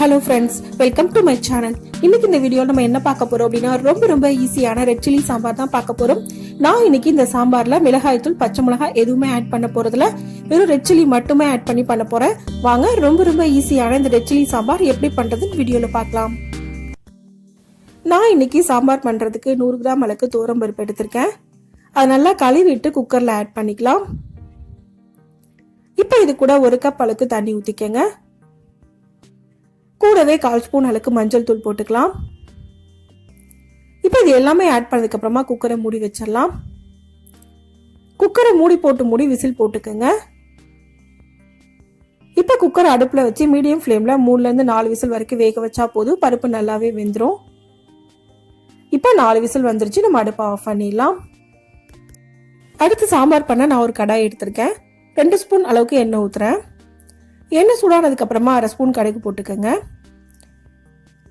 Hello friends welcome to my channel இன்னைக்கு இந்த video நம்ம என்ன பார்க்க போறோம் அப்படின்னா ரொம்ப ரொம்ப ஈஸியான ரெட் சில்லி சாம்பார் தான் பார்க்க போறோம். நான் இன்னைக்கு இந்த சாம்பார்ல மிளகாய்த்தூள் பச்சை மிளகாய் எதுவுமே ஆட் பண்ண போறதுல வெறும் ரெட் சில்லி மட்டுமே ஆட் பண்ணி பண்ண போறேன். வாங்க ரொம்ப ரொம்ப ஈஸியான இந்த ரெட் சில்லி சாம்பார் எப்படி பண்றதுன்னு வீடியோல பார்க்கலாம். நான் இன்னைக்கு சாம்பார் பண்றதுக்கு நூறு கிராம் அளவுக்கு தோரம் பருப்பு எடுத்திருக்கேன். அது நல்லா கழுவிட்டு குக்கர்ல ஆட் பண்ணிக்கலாம். இப்போ இது கூட ஒரு கப் அளவுக்கு தண்ணி ஊத்திக்கங்க. கூடவே கால் ஸ்பூன் அளவுக்கு மஞ்சள் தூள் போட்டுக்கலாம். இப்போ இது எல்லாமே ஆட் பண்ணதுக்கு அப்புறமா குக்கரை மூடி வச்சிடலாம். குக்கரை மூடி போட்டு மூடி விசில் போட்டுக்கோங்க. இப்போ குக்கர் அடுப்பில் வச்சு மீடியம் ஃப்ளேமில் மூணுலேருந்து நாலு விசில் வரைக்கும் வேக வச்சா போதும். பருப்பு நல்லாவே வெந்துடும் இப்போ நாலு விசில் வந்துருச்சு. நம்ம அடுப்பை ஆஃப் பண்ணிடலாம். அடுத்து சாம்பார் பண்ண நான் ஒரு கடாய் எடுத்திருக்கேன். ரெண்டு ஸ்பூன் அளவுக்கு எண்ணெய் ஊற்றுறேன் எண்ணெய் சூடானதுக்கப்புறமா அரை ஸ்பூன் கடுகு போட்டுக்கோங்க.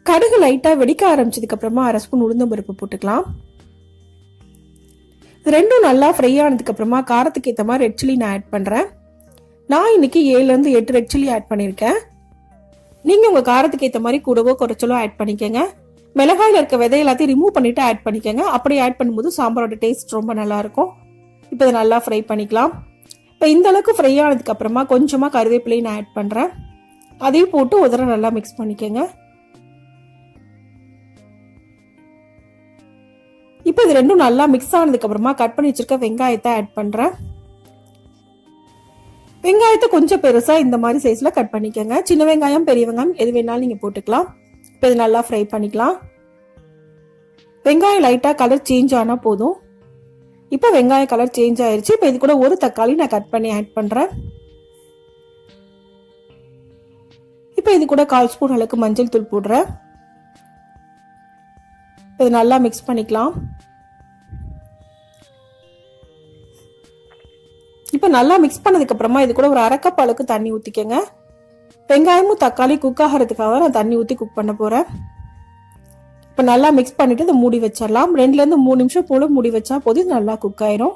கடுகு லைட்டாக வெடிக்க ஆரம்பிச்சதுக்கப்புறமா அரை ஸ்பூன் உளுந்தம்பருப்பு போட்டுக்கலாம். ரெண்டும் நல்லா ஃப்ரை ஆனதுக்கப்புறமா காரத்துக்கு ஏற்ற மாதிரி ரெட் சில்லி நான் ஆட் பண்ணுறேன் நான் இன்னைக்கு ஏழுலேருந்து எட்டு ரெட் சில்லி ஆட் பண்ணியிருக்கேன். நீங்கள் உங்கள் காரத்துக்கு ஏற்ற மாதிரி கூடவோ குறைச்சலோ ஆட் பண்ணிக்கோங்க. மிளகாயில் இருக்க விதை எல்லாத்தையும் ரிமூவ் பண்ணிவிட்டு ஆட் பண்ணிக்கோங்க. அப்படி ஆட் பண்ணும்போது சாம்பாரோட டேஸ்ட் ரொம்ப நல்லாயிருக்கும் இப்போ இதை நல்லா ஃப்ரை பண்ணிக்கலாம். இப்போ இந்த அளவுக்கு ஃப்ரை ஆனதுக்கப்புறமா கொஞ்சமாக கருவேப்பிலையும் நான் ஆட் பண்ணுறேன் அதையும் போட்டு ஒரு நல்லா மிக்ஸ் பண்ணிக்கோங்க. இப்போ இது ரெண்டும் நல்லா மிக்ஸ் ஆனதுக்கு அப்புறமா கட் பண்ணி வச்சிருக்க வெங்காயத்தை ஆட் பண்ணுறேன் வெங்காயத்தை கொஞ்சம் பெருசாக இந்த மாதிரி சைஸில் கட் பண்ணிக்கோங்க. சின்ன வெங்காயம் பெரிய வெங்காயம் எது வேணாலும் நீங்கள் போட்டுக்கலாம். இப்போ இது நல்லா ஃப்ரை பண்ணிக்கலாம். வெங்காயம் லைட்டாக கலர் சேஞ்ச் ஆனால் போதும். இப்போ வெங்காய கலர் சேஞ்ச் ஆயிருச்சு. இப்போ இது கூட ஒரு தக்காளி நான் கட் பண்ணி ஆட் பண்ணுறேன் இப்போ இது கூட கால் ஸ்பூன் அளவுக்கு மஞ்சள் தூள் போடுறேன். இது நல்லா மிக்ஸ் பண்ணிக்கலாம். இப்போ நல்லா மிக்ஸ் பண்ணதுக்கப்புறமா இது கூட ஒரு அரைக்கப் அளவுக்கு தண்ணி ஊற்றிக்கங்க வெங்காயமும் தக்காளி குக் ஆகிறதுக்காக நான் தண்ணி ஊற்றி குக் பண்ண போகிறேன் இப்போ நல்லா மிக்ஸ் பண்ணிவிட்டு இதை மூடி வச்சிடலாம். ரெண்டுலேருந்து மூணு நிமிஷம் போல மூடி வச்சா போதும் இது நல்லா குக் ஆயிரும்.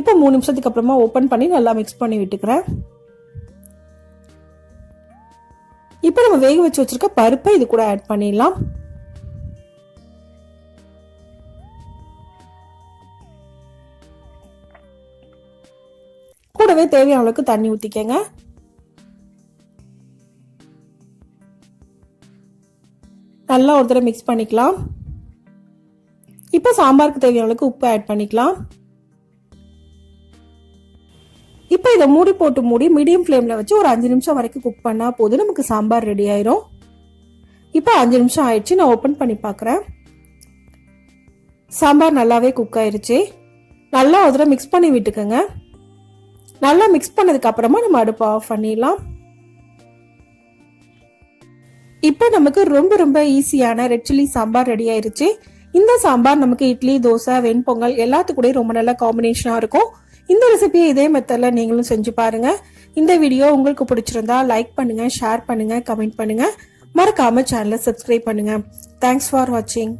இப்போ மூணு நிமிஷத்துக்கு அப்புறமா ஓப்பன் பண்ணி நல்லா மிக்ஸ் பண்ணி விட்டுக்கிறேன். இப்போ நம்ம வேக வச்சு வச்சிருக்க பருப்பை இது கூட ஆட் பண்ணிடலாம். கூடவே தேவையான அளவுக்கு தண்ணி ஊற்றிக்கங்க நல்லா ஒரு தடவை மிக்ஸ் பண்ணிக்கலாம். இப்போ சாம்பாருக்கு தேவையான அளவுக்கு உப்பு ஆட் பண்ணிக்கலாம். இப்போ இதை மூடி போட்டு மூடி மீடியம் ஃப்ளேமில் வச்சு ஒரு அஞ்சு நிமிஷம் வரைக்கும் குக் பண்ணால் போதும். நமக்கு சாம்பார் ரெடி ஆயிரும். இப்போ அஞ்சு நிமிஷம் ஆயிடுச்சு. நான் ஓப்பன் பண்ணி பார்க்குறேன் சாம்பார் நல்லாவே குக் ஆயிடுச்சு நல்லா ஒரு தடவை மிக்ஸ் பண்ணி விட்டுக்கோங்க. நல்லா மிக்ஸ் பண்ணதுக்கு அப்புறமா நம்ம அடுப்பை ஆஃப் பண்ணிடலாம். இப்போ நமக்கு ரொம்ப ரொம்ப ஈஸியான ரெட் சில்லி சாம்பார் ரெடி ஆயிருச்சு. இந்த சாம்பார் நமக்கு இட்லி தோசை வெண்பொங்கல் எல்லாத்துக்கூடயும் ரொம்ப நல்ல காம்பினேஷனாக இருக்கும். இந்த ரெசிபியை இதே மெத்தடில் நீங்களும் செஞ்சு பாருங்க. இந்த வீடியோ உங்களுக்கு பிடிச்சிருந்தா லைக் பண்ணுங்க ஷேர் பண்ணுங்க கமெண்ட் பண்ணுங்க. மறக்காம சேனலை சப்ஸ்கிரைப் பண்ணுங்க. தேங்க்ஸ் ஃபார் வாட்சிங்